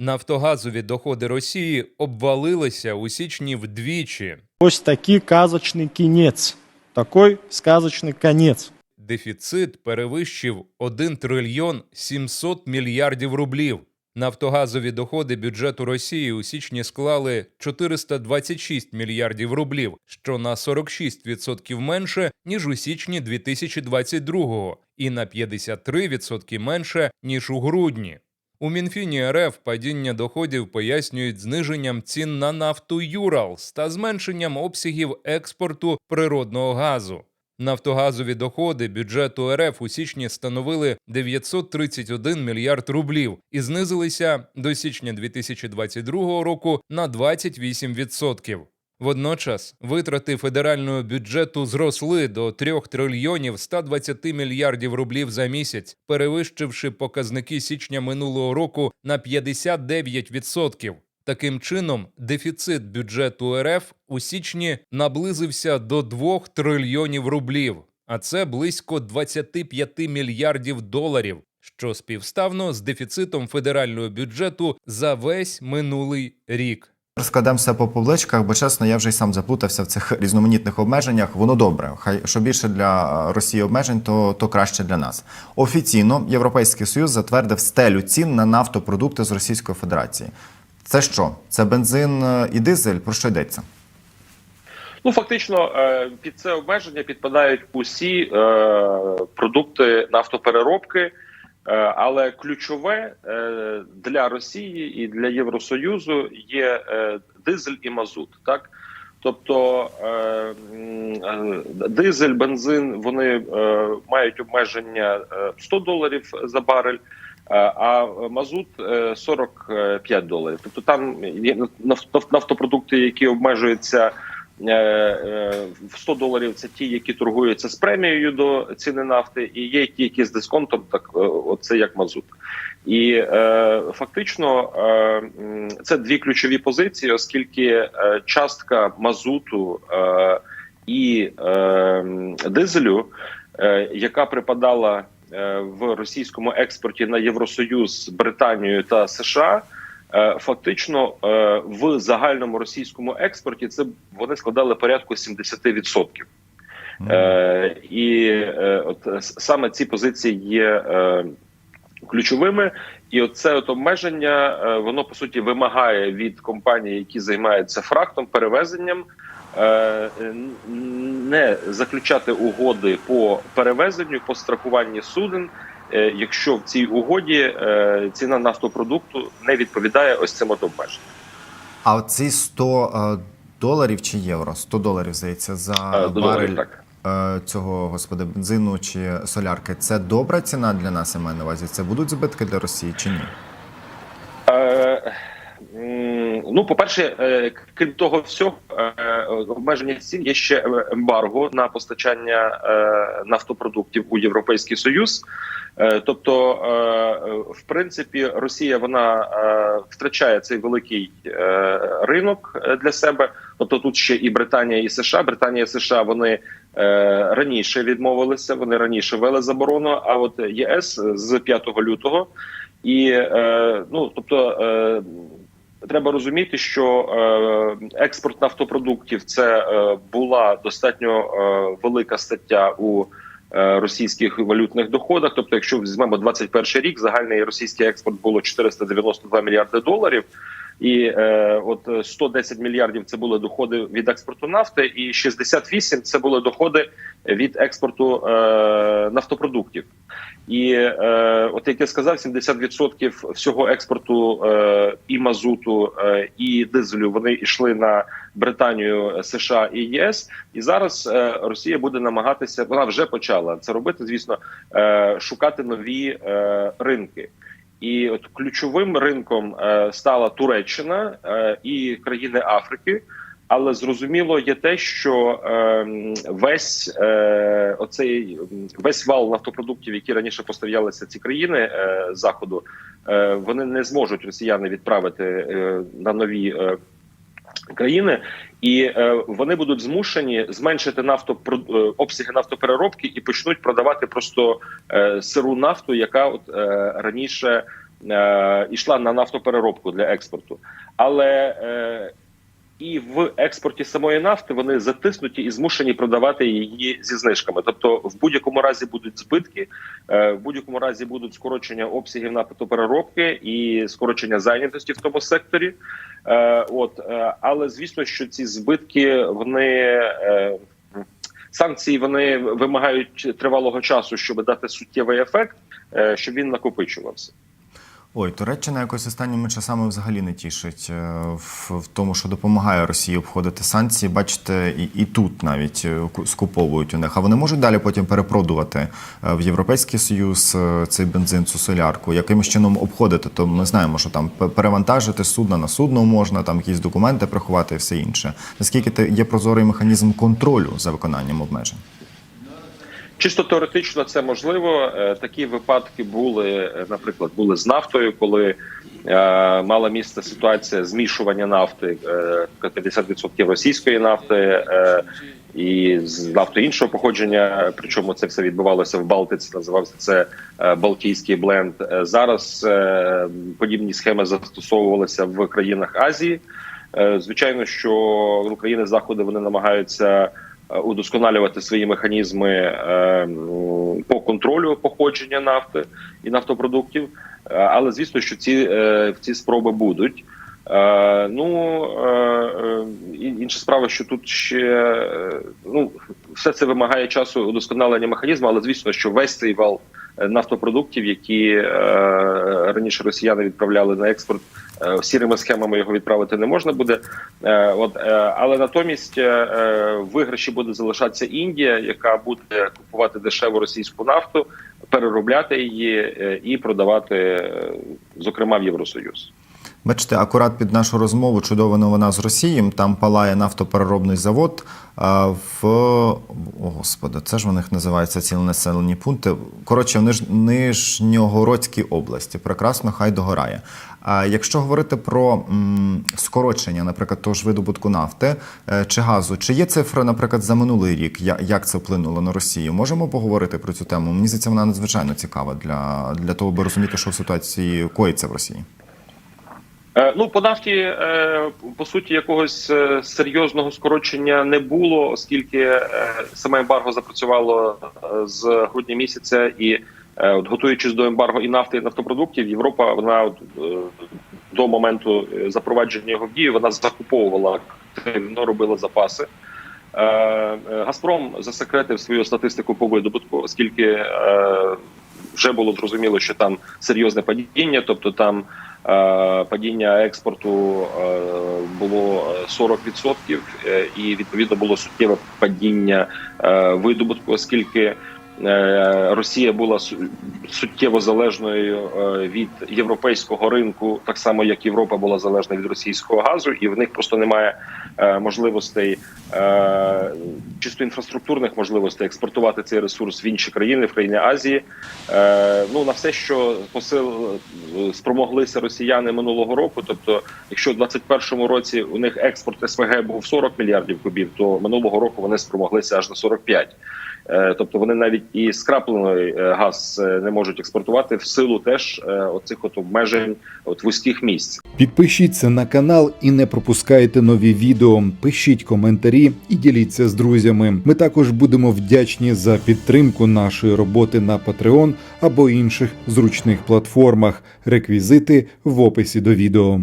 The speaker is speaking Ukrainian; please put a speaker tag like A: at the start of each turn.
A: Нафтогазові доходи Росії обвалилися у січні вдвічі.
B: Ось такий казочний кінець. Такий сказочний конець.
A: Дефіцит перевищив 1 трильйон 700 мільярдів рублів. Нафтогазові доходи бюджету Росії у січні склали 426 мільярдів рублів, що на 46% менше ніж у січні 2022 і на 53% менше ніж у грудні. У Мінфіні РФ падіння доходів пояснюють зниженням цін на нафту Юралс та зменшенням обсягів експорту природного газу. Нафтогазові доходи бюджету РФ у січні становили 931 мільярд рублів і знизилися до січня 2022 року на 28%. Водночас витрати федерального бюджету зросли до 3 трильйонів 120 мільярдів рублів за місяць, перевищивши показники січня минулого року на 59%. Таким чином, дефіцит бюджету РФ у січні наблизився до 2 трильйонів рублів, а це близько 25 мільярдів доларів, що співставно з дефіцитом федерального бюджету за весь минулий рік.
C: Розкладемо все по поличках, бо чесно, я вже й сам заплутався в цих різноманітних обмеженнях. Воно добре. Хай що більше для Росії обмежень, то, то краще для нас. Офіційно Європейський Союз затвердив стелю цін на нафтопродукти з Російської Федерації. Це що? Це бензин е, і дизель? Про що йдеться?
D: Ну фактично е, під це обмеження підпадають усі е, продукти нафтопереробки, е, але ключове е, для Росії і для Євросоюзу є е, дизель і мазут. Так тобто е, е, дизель, бензин вони е, мають обмеження е, 100 доларів за барель. е, А мазут е, 45 доларів. Тобто там є нафто- нафтопродукти, які обмежуються е, е, 100 доларів. Це ті, які торгуються з премією до ціни нафти, і є ті, які з дисконтом, так е, оце як мазут. І е, фактично е, це дві ключові позиції, оскільки е, частка мазуту е, і е, дизелю, е, яка припадала е, в російському експорті на Євросоюз, Британію та США. Е, Фактично е, в загальному російському експорті це вони складали порядку 70%. Е, і е, от саме ці позиції є е, ключовими. І оце от обмеження е, воно по суті вимагає від компаній, які займаються фрактом, перевезенням. е, Не заключати угоди по перевезенню, по страхуванні суден, е, якщо в цій угоді е, ціна нафтопродукту не відповідає ось цим от обмеженням.
C: А оці 100 е, доларів чи євро? 100 доларів, здається, за
D: Е, до
C: барель
D: так.
C: е, цього господи бензину чи солярки. Це добра ціна для нас, я маю на увазі. Це будуть збитки для Росії чи ні?
D: Е, м, Ну, по-перше, е, крім того всього, е, обмеження цін є ще ембарго на постачання е, нафтопродуктів у Європейський Союз. Тобто, в принципі, Росія вона втрачає цей великий ринок для себе. Тобто, тут ще і Британія, і США. Британія і США вони раніше відмовилися, вони раніше вели заборону. А от ЄС з 5 лютого і ну тобто. Треба розуміти, що е, експорт нафтопродуктів це е, була достатньо е, велика стаття у російських валютних доходах. Тобто, якщо візьмемо 21 рік, загальний російський експорт було 492 мільярди доларів. І е, от е, 110 мільярдів це були доходи від експорту нафти, і 68 це були доходи від експорту е, нафтопродуктів. І е, от як я сказав, 70% всього експорту е, і мазуту, е, і дизелю вони йшли на Британію, США і ЄС. І зараз е, Росія буде намагатися, вона вже почала це робити. Звісно, е, шукати нові е, ринки. І от ключовим ринком е, стала Туреччина е, і країни Африки. Але зрозуміло є те, що е, весь оцей весь вал нафтопродуктів, які раніше поставлялися ці країни заходу, вони не зможуть росіяни відправити на нові країни, і е, вони будуть змушені зменшити нафтопро, е, обсяги нафтопереробки і почнуть продавати просто е, сиру нафту, яка от раніше йшла на нафтопереробку для експорту. Але і в експорті самої нафти вони затиснуті і змушені продавати її зі знижками. Тобто, в будь-якому разі будуть збитки, е, в будь-якому разі будуть скорочення обсягів нафтопереробки і скорочення зайнятості в тому секторі. Е, От е, але звісно, що ці збитки вони. Санкції вони вимагають тривалого часу, щоб дати суттєвий ефект, щоб він накопичувався.
C: Ой, Туреччина якось останніми часами взагалі не тішить е, в, в тому, що допомагає Росії обходити санкції. Бачите, і, і тут навіть е, ку- скуповують у них. А вони можуть далі потім перепродувати е, в Європейський Союз цей бензин, цю солярку, якимось чином обходити. То ми знаємо, що там перевантажити судна на судно можна, там якісь документи приховати і все інше. Наскільки є прозорий механізм контролю за виконанням обмежень?
D: Чисто теоретично це можливо. Е, Такі випадки були, е, наприклад, були з нафтою, коли е, мала місце ситуація змішування нафти е, 50% російської нафти е, і з нафти іншого походження. Причому це все відбувалося в Балтиці. Називався це е, Балтійський бленд. Зараз е, подібні схеми застосовувалися в країнах Азії. Е, Звичайно, що в країни заходу вони намагаються удосконалювати свої механізми е, по контролю походження нафти і нафтопродуктів. Е, Але звісно, що ці, е, ці спроби будуть. Е, Ну е, е, інша справа, що тут ще е, ну все це вимагає часу удосконалення механізму, але звісно, що весь цей вал е, нафтопродуктів, які е, раніше росіяни відправляли на експорт, е, сірими схемами його відправити не можна буде. Е, От е, але натомість е, е, виграші буде залишатися Індія, яка буде купувати дешеву російську нафту, переробляти її і продавати, зокрема в Євросоюз.
C: Бачите, акурат під нашу розмову чудова новина з Росією. Там палає нафтопереробний завод в о, господи, це ж у них називається ці населені пункти. Коротше, в Ниж... Нижньогородській області. Прекрасно, хай догорає. А якщо говорити про м, скорочення, наприклад, того ж видобутку нафти е, чи газу, чи є цифри, наприклад, за минулий рік, як це вплинуло на Росію? Можемо поговорити про цю тему? Мені здається, вона надзвичайно цікава для, для того, аби розуміти, що в ситуації коїться в Росії.
D: Е, Ну, по нафті, е, по суті, якогось е, серйозного скорочення не було, оскільки саме ембарго запрацювало з грудня місяця, і от готуючись до ембарго і нафти, і нафтопродуктів, Європа вона от, до моменту запровадження його в дію вона закуповувала активно, робила запаси. Газпром засекретив свою статистику по видобутку, оскільки вже було зрозуміло, що там серйозне падіння, тобто там падіння експорту е, було е, 40%, е, і відповідно було суттєве падіння е, видобутку, оскільки е, Росія була суттєво залежною е, від європейського ринку, так само як Європа була залежна від російського газу, і в них просто немає е, можливостей е, чисто інфраструктурних можливостей експортувати цей ресурс в інші країни, в країни Азії. Е, ну на все, що посил е, спромоглися росіяни минулого року. Тобто, якщо в 21-му році у них експорт СВГ був 40 мільярдів кубів, то минулого року вони спромоглися аж на 45. Е, Тобто вони навіть і скраплений е, газ е, не можуть експортувати в силу теж оцих от обмежень от вузьких місць.
E: Підпишіться на канал і не пропускайте нові відео. Пишіть коментарі і діліться з друзями. Ми також будемо вдячні за підтримку нашої роботи на Patreon або інших зручних платформах. Реквізити в описі до відео.